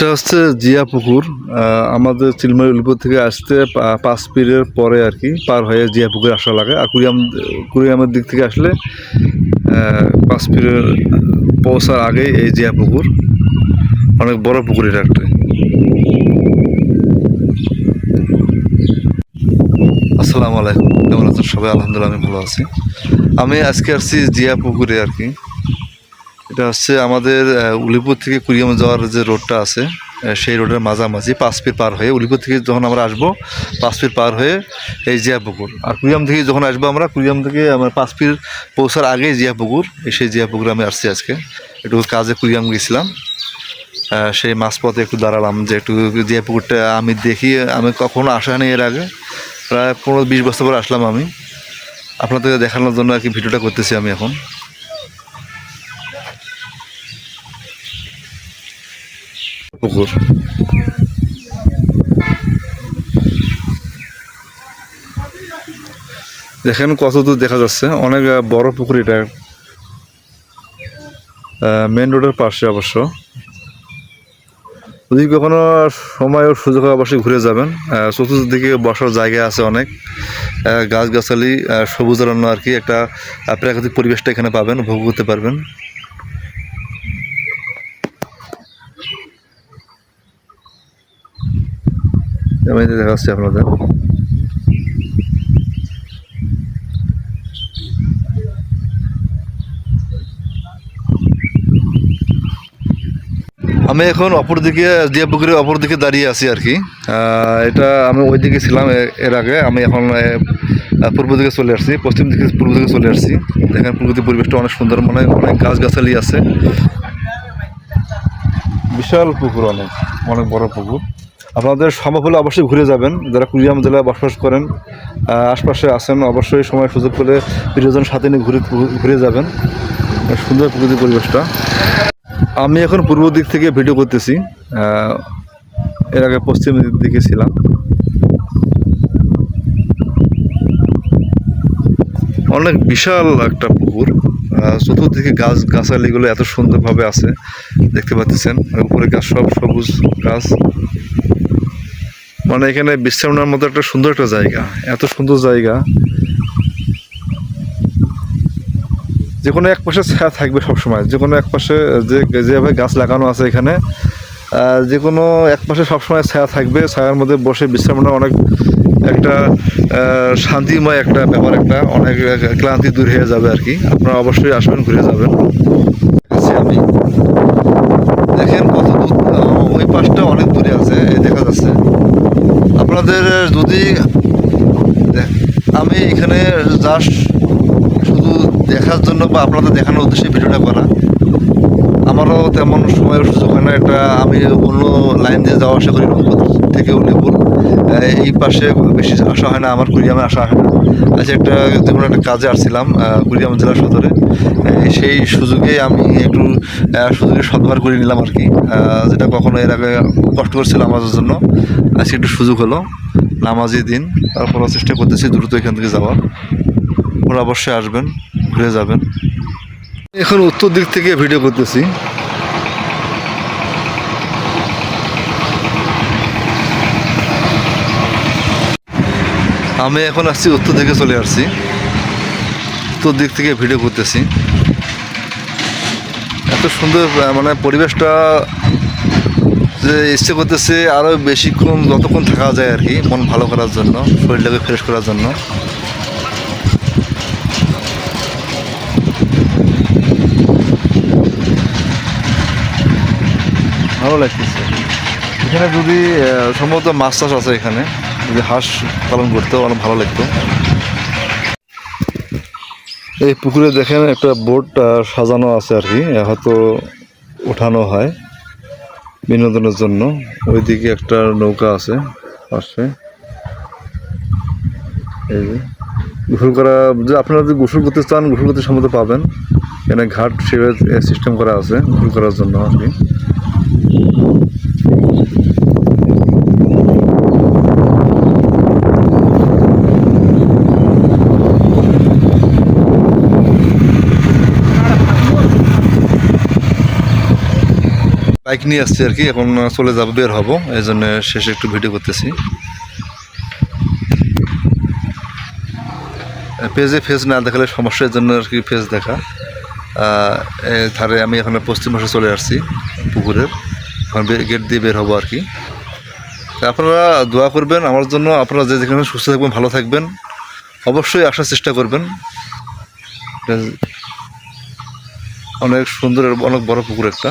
এটা হচ্ছে জিয়া পুকুর। আমাদের চিলমারি উলিপুর থেকে আসতে পাঁচ পিরের পরে আর কি পার হয়ে জিয়া পুকুরে আসা লাগে। আর কুড়িয়াম কুড়িয়ামের দিক থেকে আসলে পাঁচ পিরের পৌঁছার আগে এই জিয়া পুকুর। অনেক বড় পুকুর এটা একটা। আসসালামু আলাইকুম। কেমন আছেন সবাই? আলহামদুলিল্লাহ, আমি ভালো আছি। আমি আজকে আসছি জিয়া পুকুরে আর কি। এটা হচ্ছে আমাদের উলিপুর থেকে কুড়িয়াম যাওয়ার যে রোডটা আছে সেই রোডের মাঝামাঝি, পাঁচ ফিট পার হয়ে উলিপুর থেকে যখন আমরা আসব, পাঁচ ফিট পার হয়ে এই জিয়া পুকুর আর কুড়িয়াম থেকে যখন আসব আমরা কুড়িয়াম থেকে আমার পাঁচ ফিট পৌঁছার আগেই জিয়া পুকুর এই সেই জিয়া পুকুরে আমি আসছি আজকে। একটু কাজে কুড়িয়াম গেছিলাম। সেই মাঝপথে একটু দাঁড়ালাম যে একটু জিয়া পুকুরটা আমি দেখি, আমি কখনো আসা নেই এর আগে। প্রায় পনেরো বিশ বছর পর আসলাম আমি। আপনাদের দেখানোর জন্য আর কি ভিডিওটা করতেছি আমি এখন। পুকুর দেখেন কত দূর দেখা যাচ্ছে। অনেক বড় পুকুর এটা। মেন রোডের পাশে অবশ্য। যদি কখনো সময় ও সুযোগ অবশ্যই ঘুরে যাবেন। চতুর্দিকে বসার জায়গা আছে অনেক। গাছগাছালি অরণ্য আর কি একটা প্রাকৃতিক পরিবেশটা এখানে পাবেন, উপভোগ করতে পারবেন। আমি দেখাচ্ছি আপনাদের। আমি এখন অপর দিকে জিয়া পুকুরের অপর দিকে দাঁড়িয়ে আছি আর কি। এটা আমি ওই দিকে ছিলাম এর আগে। আমি এখন পূর্ব দিকে চলে আসছি, পশ্চিম দিকে, পূর্ব দিকে চলে আসছি। দেখেন প্রকৃতির পরিবেশটা অনেক সুন্দর, মনে হয় অনেক গাছগাছালি আছে। বিশাল পুকুর অনেক অনেক বড় পুকুর। আপনাদের সম্ভব হলে অবশ্যই ঘুরে যাবেন। যারা কুড়িয়াম জেলায় বসবাস করেন আশপাশে আছেন, অবশ্যই সময় সুযোগ পেলে প্রিয়জন সাথে নিয়ে ঘুরে ঘুরে যাবেন। সুন্দর প্রকৃতির পরিবেশটা। আমি এখন পূর্ব দিক থেকে ভিডিও করতেছি। এর আগে পশ্চিম দিকে ছিলাম। অনেক বিশাল একটা পুকুর। চতুর্দিকে গাছ গাছালিগুলো এত সুন্দরভাবে আছে, দেখতে পাচ্ছেন। উপরে গাছ সব সবুজ গাছ। মানে এখানে বিশ্রাম নেওয়ার মতো একটা সুন্দর একটা জায়গা, এত সুন্দর জায়গা। যে কোনো এক পাশে ছায়া থাকবে সবসময়, যে কোনো এক পাশে, যে, যেভাবে গাছ লাগানো আছে এখানে যে কোনো এক পাশে সবসময় ছায়া থাকবে, ছায়ার মধ্যে বসে বিশ্রাম নেওয়া অনেক একটা শান্তিময় একটা ব্যাপার, একটা অনেক ক্লান্তি দূর হয়ে যাবে আর কি। আপনারা অবশ্যই আসবেন, ঘুরে যাবেন আছি আমি দেখেন কত দূর আহ, ওই পাশটা অনেক দূরে আছে এই দেখা যাচ্ছে আপনাদের যদি আমি এখানে জাস্ট শুধু দেখার জন্য বা আপনাদের দেখানোর উদ্দেশ্যে ভিডিওটা করা আমারও তেমন সময় সুযোগ হয় না এটা আমি অন্য লাইন দিয়ে যাওয়া আসা করি থেকে আহ, এই পাশে বেশি আসা হয় না আমার কুড়িয়ামে আসা হয় না। আচ্ছা একটা যে কোনো একটা কাজে আসছিলাম কুড়িয়াম জেলা সদরে সেই সুযোগে আমি একটু সুযোগে সদ্বার করে নিলাম আর কি। যেটা কখনো এর আগে কষ্ট করছিলাম আমাদের জন্য আজকে একটু সুযোগ হলো। নামাজি দিন, তারপর চেষ্টা করতেছি দ্রুত এখান থেকে যাওয়ার। ওরা অবশ্যই আসবেন, ঘুরে যাবেন। এখন উত্তর দিক থেকে ভিডিও করতেছি। আমি এখন আসছি, উত্তর দিকে চলে আসছি। উত্তর দিক থেকে ভিডিও করতেছি। এত সুন্দর মানে পরিবেশটা যে ইচ্ছে করতেছে আরও বেশিক্ষণ যতক্ষণ থাকা যায় আর কি, মন ভালো করার জন্য, শরীরটাকে ফ্রেশ করার জন্য। ভালো লাগতেছে। এখানে যদি সম্ভবত মাছ চাষ আছে এখানে, যদি হাঁস পালন করতে, অনেক ভালো লাগতো। এই পুকুরে দেখেন একটা বোট সাজানো আছে আর কি হয়তো ওঠানো হয়। বিনোদনের জন্য। ওইদিকে একটা নৌকা আছে পাশে। এই যে। গোসল করা, যে আপনারা যদি গোসল করতে চান, গোসল করতে সম্ভবত পাবেন। এখানে ঘাট সেভাবে সিস্টেম করা আছে গোসল করার জন্য আর কি। বাইক নিয়ে আসছি আর কি, এখন চলে যাব, বের হব, এই জন্য শেষে একটু ভিডিও করতেছি। পেজে ফেজ না দেখালে সমস্যার জন্য আর কি ফেজ দেখা। ধারে আমি এখন পশ্চিম পাশে চলে আসছি, পুকুরের, এখন গেট দিয়ে বের হব আর কি। আপনারা দোয়া করবেন আমার জন্য, আপনারা যে যেখানে সুস্থ থাকবেন, ভালো থাকবেন। অবশ্যই আসার চেষ্টা করবেন। অনেক সুন্দর, অনেক বড় পুকুর একটা।